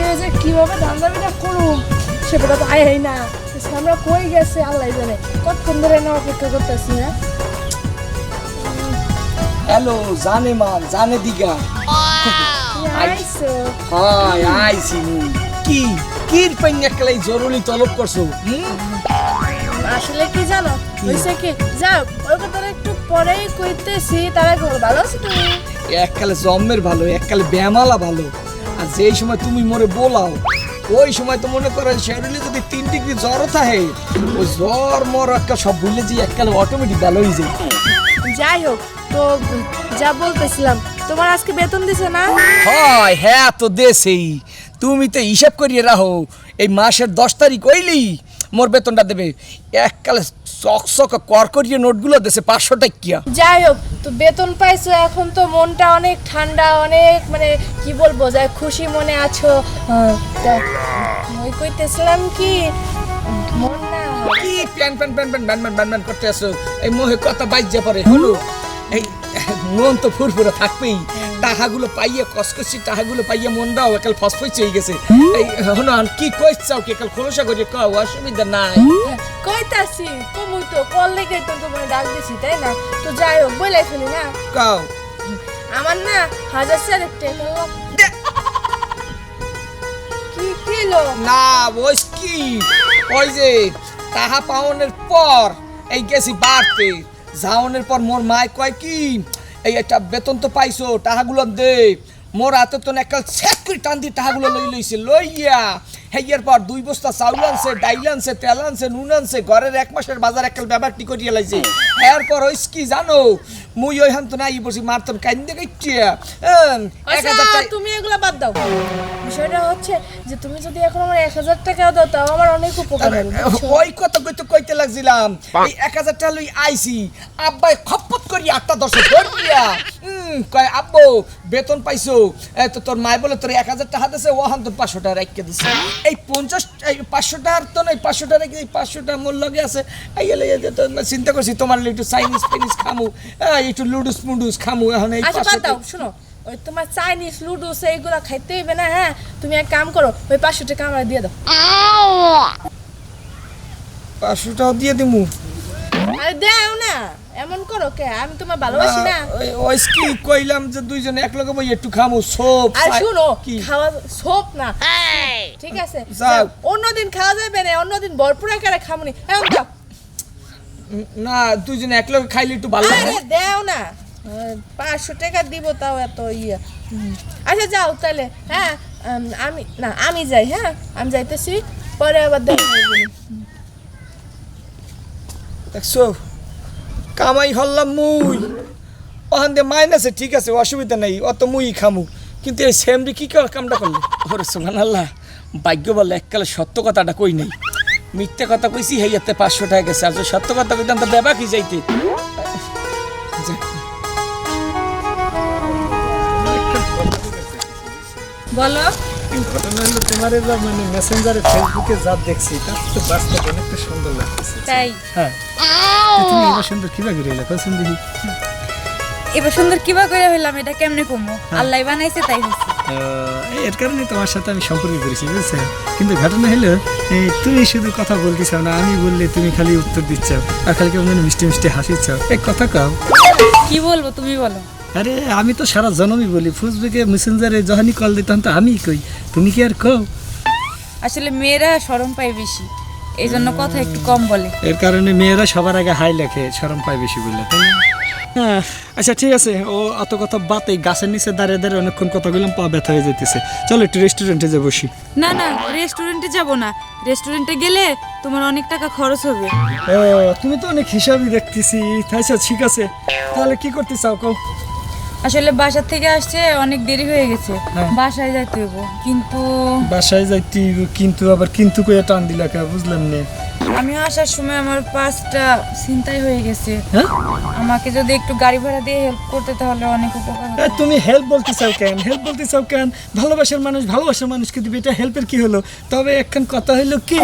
আজকে যে কীভাবে ধান্দাবিটা করুম সেটা তো আয় না। আমরা কই গেছে আল্লাহ জানে। কতক্ষণ ধরে না অপেক্ষা করতেছি হ্যাঁ? হ্যালো জানে মান জানে দিগা। হাই আইছি? কি কির পাইনাকলাই জরুরি তলব করছ আসলে কি জানো? হয়েছে কি যাও ওই কথাটা একটু পরেই কইতেছি তারা ভালো আছো তুমি এককালে জন্মের ভালো এককালে ব্যামালা ভালো। যেই সময় তুমি মরে বোলাও ওই সময় তো মনে করেন শরীরে যদি তিন ডিগ্রি জ্বর থাকে ওই জ্বর মর একটা সব ভুলে যে এককালে অটোমেটিক ভালো হয়ে যায়। যাই হোক তো যা বলতেছিলাম তোমার আজকে বেতন দিছে না? হয় হ্যাঁ তো দেশেই তুমি তো হিসাব করিয়ে রাখো এই মাসের দশ তারিখ হইলি মোর বেতনটা দেবে। এককালে চক চক কর করিয়ে নোটগুলো দেশে পাঁচশো টাকিয়া যাই হোক তো বেতন পাইছো এখন তো মনটা অনেক ঠান্ডা অনেক মানে কি বলব যাই খুশি মনে আছো। ওই কইতেছিলাম কি মন না কি প্যান প্যান প্যান প্যান ব্যান ব্যান ব্যান করতে আসো এই মোহে কথা বাইজে পরে হলো এই মন তো ফুরফুরে থাকবেই। টাকাগুলো পাইয়ে কসকসি টাকাগুলো পাইয়ে মনটাও একাল ফসফস হয়ে গেছে। এই আর কি কইছাও কি একাল খোলসা করে কও অসুবিধা নাই। কইতাছি কমুই তো কল লেগে তো তোমার ডাক দিছি তাই না? তো যাই হোক বলে ফেলি না? কও। আমার না হাজার চারেক টাকা দে- কি কিলো? না ওই কি? ওই যে তাহা পাওনের পর এই গেছি বাড়তে। যাওনের পর মোর মায় কয় কি এই একটা বেতন তো পাইছো টাকাগুলো দে। মোর হাতে তো একাল সেট করে টান দিয়ে টাকাগুলো লই লইছে লইয়া হেয়ার পর দুই বস্তা চাউল আনছে ডাইল আনছে তেল আনছে নুন আনছে ঘরের এক মাসের বাজার একাল ব্যাপারটি করিয়া লাইছে। এরপর ওই কি জানো মুই ওই হান তো নাই বসি মারতন কান্দে এক আচ্ছা হাজার টাকা তুমি এগুলা বাদ দাও। বিষয়টা হচ্ছে যে তুমি যদি এখন আমার এক হাজার টাকা দাও তাও আমার অনেক উপকার হবে? ওই কথা কইতে কইতে লাগছিলাম এই এক হাজার টাকা লই আইছি আব্বাই খপ্পত করি আটটা দশ ধরিয়া হুম কয় আব্বু বেতন পাইছো। তো তোর মাই বলে তোর এক হাজার টাকা দিছে ও হান তোর পাঁচশো টাকা রাখিয়ে দিছে। এই পঞ্চাশ এই পাঁচশো টাকার তো নাই পাঁচশো টাকা রেখে এই পাঁচশো টাকা মোর লগে আছে। এই এলে চিন্তা করছি তোমার একটু চাইনিজ ফাইনিজ খামু। একটু লুডুস মুডুস খামু এখন এই আচ্ছা টাকা- ওই তোমার চাইনিজ লুডুস এইগুলা খাইতে হইবে না হ্যাঁ? তুমি এক কাম করো ওই পাঁচশো টাকা আমরা দিয়ে দাও। পাঁচশো টাকা দিয়ে দিমু। আরে দেও না। এমন করো কে? আমি তোমার ভালোবাসি না। ওই- কি কইলাম যে দুইজনে এক লগে বই একটু খামু সোপ আর শুনো কি? খাওয়া সোপ না। ঠিক আছে। যাও। অন্যদিন খাওয়া যাবে না অন্যদিন ভরপুর আকারে খামুনি। এখন দাও না দুইজনে এক লগে খাইলে একটু ভালো লাগে। দেও না। পাঁচশো টাকা দিব তাও এত ইয়ে। হুম। আচ্ছা যাও তাহলে। হ্যাঁ আমি না আমি যাই হ্যাঁ? আমি যাইতেছি। পরে আবার দেখা। দেখছ? কামাই হল্লাম মুই। ওখান দিয়ে মাইনাসে ঠিক আছে অসুবিধা নাই অত মুই খামু। কিন্তু এই সেমরি কি করে কামটা করল? ওরে সোহান আল্লাহ ভাগ্য বলে এককালে সত্য কথাটা কই নাই। মিথ্যে কথা কইছি হেয়াতে পাঁচশো টাকা গেছে। আর যদি সত্য কথা কইতাম তো দেবা কি যাইতে? বলো। ঘটনা হলো তোমার এবার মানে মেসেঞ্জারে ফেসবুকে যা দেখছি তার তো বাস্তব অনেকটা সুন্দর লাগতেছে। তাই? হ্যাঁ। তুমি এবার সুন্দর রইলে কখন দেখি। এবার সুন্দর কিবা করে হইলাম এটা কেমনে কমো? আল্লাহ বানাইছে তাই হচ্ছে এর কারণে তোমার সাথে আমি সম্পর্ক করেছি বুঝছ কিন্তু ঘটনা হলো তুমি শুধু কথা বলতেছ না আমি বললে তুমি খালি উত্তর দিচ্ছ আর খালি কেমন যেন মিষ্টি মিষ্টি হাসিচ্ছ। এক কথা কাও। কি বলব তুমি বলো। আরে আমি তো সারা জনমই বলি ফেসবুকে মেসেঞ্জারে যখনই কল দিতাম তো আমিই কই তুমি কি আর কও? আসলে মেয়েরা শরম পায় বেশি। এই জন্য কথা একটু কম বলে। এর কারণে মেয়েরা সবার আগে হাই লেখে শরম পায় বেশি বললে তাই না? হ্যাঁ, আচ্ছা ঠিক আছে ও অত কথা বাত এই গাছের নিচে দাঁড়িয়ে দাঁড়িয়ে অনেকক্ষণ কথা বললাম পা ব্যথা হয়ে যেতেছে চলো একটু রেস্টুরেন্টে যে বসি। না না রেস্টুরেন্টে যাব না। রেস্টুরেন্টে গেলে তোমার অনেক টাকা খরচ হবে। ও তুমি তো অনেক হিসাবই দেখতেছি। আচ্ছা ঠিক আছে। তাহলে কি করতে চাও কও? আসলে বাসার থেকে আসছে অনেক দেরি হয়ে গেছে। হ্যাঁ। বাসায় যাইতে হইব। কিন্তু বাসায় যাইতে হইব, কিন্তু আবার কিন্তু কইয়া টান দিলা কে বুঝলাম না। আমি আসার সময় আমার পাঁচটা চিন্তাই হয়ে গেছে। হ্যাঁ? আমাকে যদি একটু গাড়ি ভাড়া দিয়ে হেল্প করতে তাহলে অনেক উপকার তুমি হেল্প বলতে চাও কেন? হেল্প বলতে চাও কেন? ভালোবাসার মানুষ ভালোবাসার মানুষকে দিবে এটা হেল্পের কি হলো? তবে একখান কথা হইল কি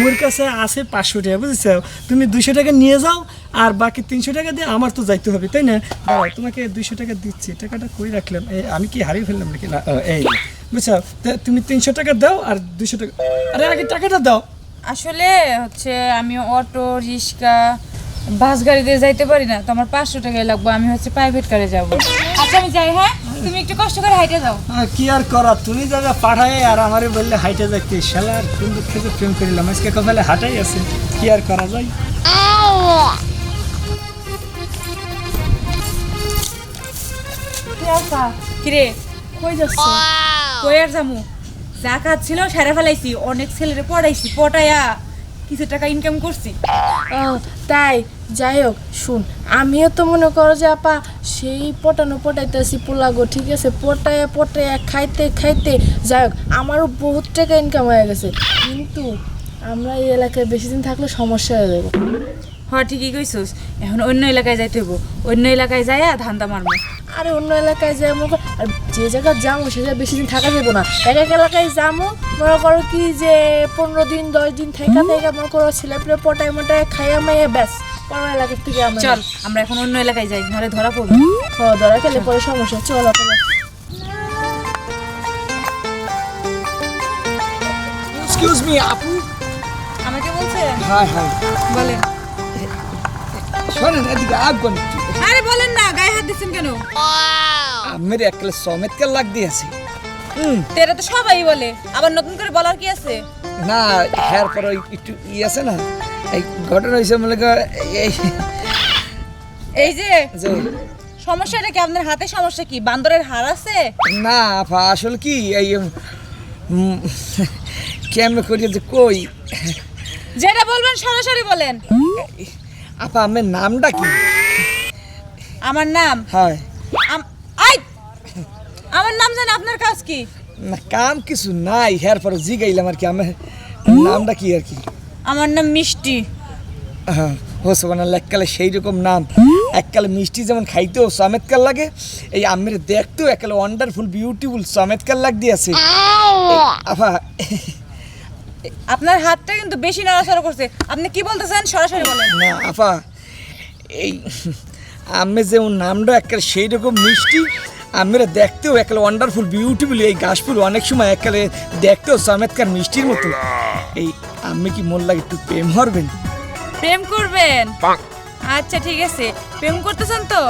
মোর কাছে আছে পাঁচশো টাকা বুঝেছ তুমি দুইশো টাকা নিয়ে যাও আর বাকি তিনশো টাকা দিয়ে আমার তো যাইতে হবে তাই না? দাঁড়াও তোমাকে দুইশো টাকা দিচ্ছি। টাকাটা কই রাখলাম? এই আমি কি হারিয়ে ফেললাম নাকি? না এই বুঝছ তা তুমি তিনশো টাকা দাও আর দুশো টাকা আরে আগে টাকাটা দাও। আসলে হচ্ছে আমি অটো রিক্সা বাস গাড়িতে যাইতে পারি না তোমার পাঁচশো টাকাই লাগবে আমি হচ্ছে প্রাইভেট কারে যাব। আচ্ছা আমি যাই হ্যাঁ? তুমি একটু কষ্ট করে হাইটে যাও। কি আর করা তুমি যাবে পাঠায় আর আমারে বললে হাইটে যাইতে। শালার সুন্দর থেকে প্রেম করিলাম? আজকে কপালে হাঁটাই আছে। কি আর করা যায়? কিরে কই যাচ্ছ? কই আর যামু? যা কাজ ছিল সেরে ফেলাইছি। অনেক ছেলেরে পড়াইছি পটাইয়া কিছু টাকা ইনকাম করছি। ও, তাই? যাই হোক শুন আমিও তো মনে করো যে আপা সেই পটানো পটাইতেছি পোলাগো ঠিক আছে? পটায়া পটায়া খাইতে খাইতে যাই হোক আমারও বহুত টাকা ইনকাম হয়ে গেছে। কিন্তু আমরা এই এলাকায় বেশি দিন থাকলে সমস্যা হয়ে যাবে। হ ঠিকই কইছস। এখন অন্য এলাকায় যাইতে হইব। অন্য এলাকায় যাইয়া ধান্দা মারবো আরে অন্য এলাকায় যাই মনে আর যে জায়গায় যাব সে জায়গায় বেশি দিন থাকা যাব না। এক এক এলাকায় যাব মনে করো কি যে পনেরো দিন দশ দিন থেকে থেকে মনে করো ছেলে পেলে পটায় মোটায় খাইয়া মাইয়া ব্যাস এলাকার থেকে আমরা চল আমরা এখন অন্য এলাকায় যাই নাহলে ধরা পড়ব। খাওয়া দাওয়া খেলে পরে সমস্যা চল আপনার এক্সকিউজ মি আপু? আমাকে বলছে হাই বলেন। শোনেন এদিকে আগুন একটু। আরে বলেন না গায়ে হাত দিচ্ছেন কেন? আমের একলে সমেতকার লাগ দিয়েছে তেরা তো সবাই বলে আবার নতুন করে বলার কি আছে? না হ্যার পর ওই একটু ই আছে না এই ঘটনা হয়েছে মনে এই এই যে সমস্যাটা কি? আপনার হাতে সমস্যা কি? বান্দরের হার আছে? না আপা আসলে কি? এই কেমনে করি যে কই? যেটা বলবেন সরাসরি বলেন। আপা আমার নামটা কি? আমার নাম? হয়। আই! আমার নাম জানেন আপনার কাজ কি? না কাম কিছু নাই হ্যার পর জিগাইলাম আর কি আমার নামটা কি আর কি? আমার নাম মিষ্টি। হ্যাঁ হোস বানাল এককালে সেই রকম নাম। এককালে মিষ্টি যেমন খাইতেও সমেতকার লাগে এই আমের দেখতেও এককালে ওয়ান্ডারফুল বিউটিফুল সমেতকার লাগ দিয়েছে। আফা। আপনার হাতটা কিন্তু বেশি নড়াচড়া করছে। আপনি কি বলতেছেন? সরাসরি বলেন। না আফা এই আমি যে ওর নামটা এককালে সেই রকম মিষ্টি আমরা দেখতেও এককালে ওয়ান্ডারফুল বিউটিফুল এই গাছফুল অনেক সময় এককালে দেখতেও চমৎকার মিষ্টির মতো। এই আমি কি মন লাগে একটু প্রেম হরবেন প্রেম করবেন? আচ্ছা ঠিক আছে। প্রেম করতেছেন তো?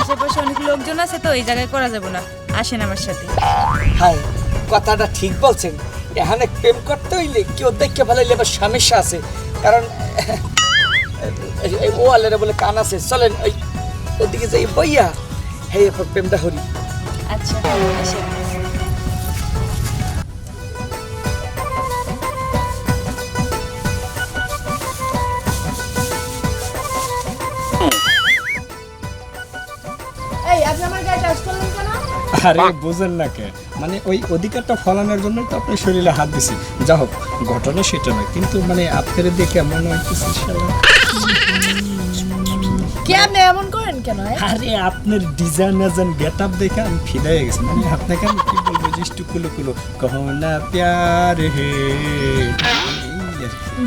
আশেপাশে অনেক লোকজন আছে তো এই জায়গায় করা যাবে না। আসেন আমার সাথে। হাই কথাটা ঠিক বলছেন। এখানে প্রেম করতে হইলে কেউ দেখে ফেলাইলে আবার সমস্যা আছে। কারণ ও আলেরা বলে কান আছে। চলেন ওই ওদিকে যাই বইয়া হে এরপর প্রেমটা হরি। আচ্ছা আরে বুঝেন না কে। মানে ওই অধিকারটা ফলানোর জন্য তো আপনি শরীরে হাত দিছি। যা হোক ঘটনা সেটা নয় কিন্তু মানে আপনার দেখে মনে হইতেছে শালা। কি আপনি এমন করেন কেন আরে আপনার ডিজাইন গেট আপ দেখে আমি ফিদা হয়ে গেছি। মানে আপনাকে আমি কি বলব জিস্টু কুলো কুলো। কহো না প্যার হে।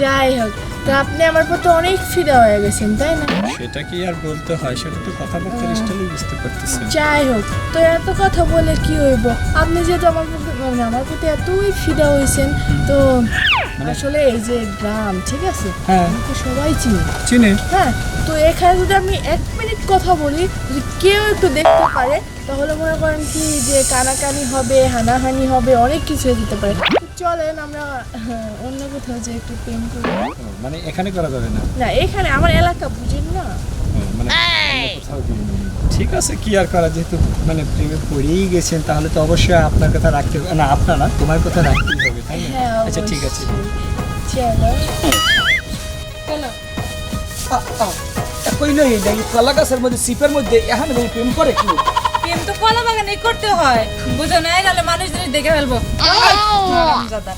যাই হোক তো আপনি আমার প্রতি অনেক ফিদা হয়ে গেছেন তাই না? সেটা কি আর বলতে হয়? সেটা তো কথাবার্তার স্টাইলে বুঝতে পারতেছেন। যাই হোক তো এত কথা বলে কি হইব? আপনি যেহেতু আমার প্রতি মানে আমার প্রতি এতই ফিদা হয়েছেন তো আসলে এই যে গ্রাম ঠিক আছে? হ্যাঁ। সবাই চিনি। চিনে? হ্যাঁ তো এখানে যদি আমি এক মিনিট কথা বলি যদি কেউ একটু দেখতে পারে তাহলে মনে করেন কি যে কানাকানি হবে হানাহানি হবে অনেক কিছু যেতে পারে। চলেন আমরা হ্যাঁ, অন্য কোথাও যে একটু প্রেম করি। মানে এখানে করা যাবে না? না এখানে আমার এলাকা বুঝেন না। মানে? ঠিক আছে কি আর করা? যেহেতু মানে প্রেমে পড়েই গেছেন তাহলে তো অবশ্যই আপনার কথা রাখতে হবে। না আপনার না তোমার কথা রাখতেই হবে তাই না? হ্যাঁ আচ্ছা ঠিক আছে। চলো চলো কইল এই দেখি কলা গাছের মধ্যে সিপের মধ্যে এখানে দেখি প্রেম করে কি? প্রেম তো কলা বাগানে করতে হয়। বুঝো না নাহলে মানুষ যদি দেখে ফেলব।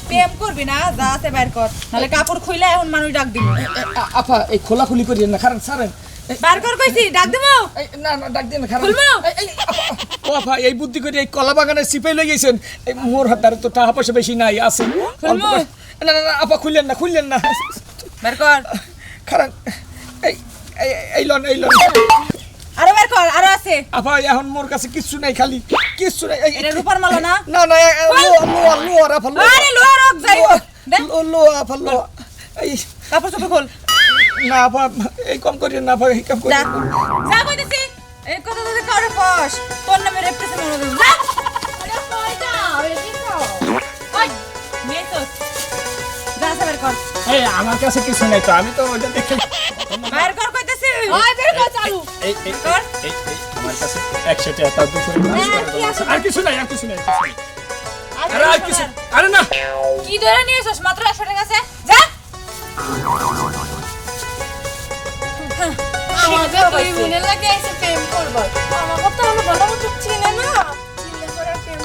প্রেম করবি না যা আছে বাইর কর। নাহলে কাপড় খুইলে এখন মানুষ ডাক দিব। এই খোলাখুলি করি না কারণ সারেন এই- বার কর কইছি ডাক দিব না না ডাক দিন কারণ খুলবো? ও আপা এই বুদ্ধি করে এই কলা বাগানে সিপাই লই গেছেন এই মোর হাতারে তো টাকা পয়সা বেশি নাই আছে খুলবো? না না না আপা খুললেন না খুললেন না বার কর কারণ এই এই লন এই লন আরও বের কর আরও আছে আপা এখন মোর কাছে কিচ্ছু নাই খালি কিচ্ছু নাই এই- এটা রূপার মালা না না না এ- এ- লোয়া লোয়া লোয়া আপা লোয়া আরে লোয়া রক যাই হোক। লোয়া লোয়া আপা লোয়া এই কাপড় চোপড় খোল না আপা এই কম করি না আপা এই কাম করি যা কইতেছি। এই কথা যদি কারও কস তোর নামে রেপ্রেসে মনে দেব যা। ওই মেয়ে যা সা কর। এই আমার কাছে কিছু নাই তো আমি তো ওটা দেখে বের কর কইতেছি। ওই বের কর চালু। এই এই কর। এই এই আমার কাছে একশো টাকা তার দুশো টাকা হ্যাঁ? আর কিছু নাই আর কিছু নাই আর কিছু নাই। আরে আর কিছু আরে না। কি ধরে নিয়ে এসছ মাত্র একশো টাকা আছে। যা। আমাকে দুই মনে লাগে এসে প্রেম করব। আমাকে তো আমি ভালো মতো চিনে না। চিনে করে প্রেম।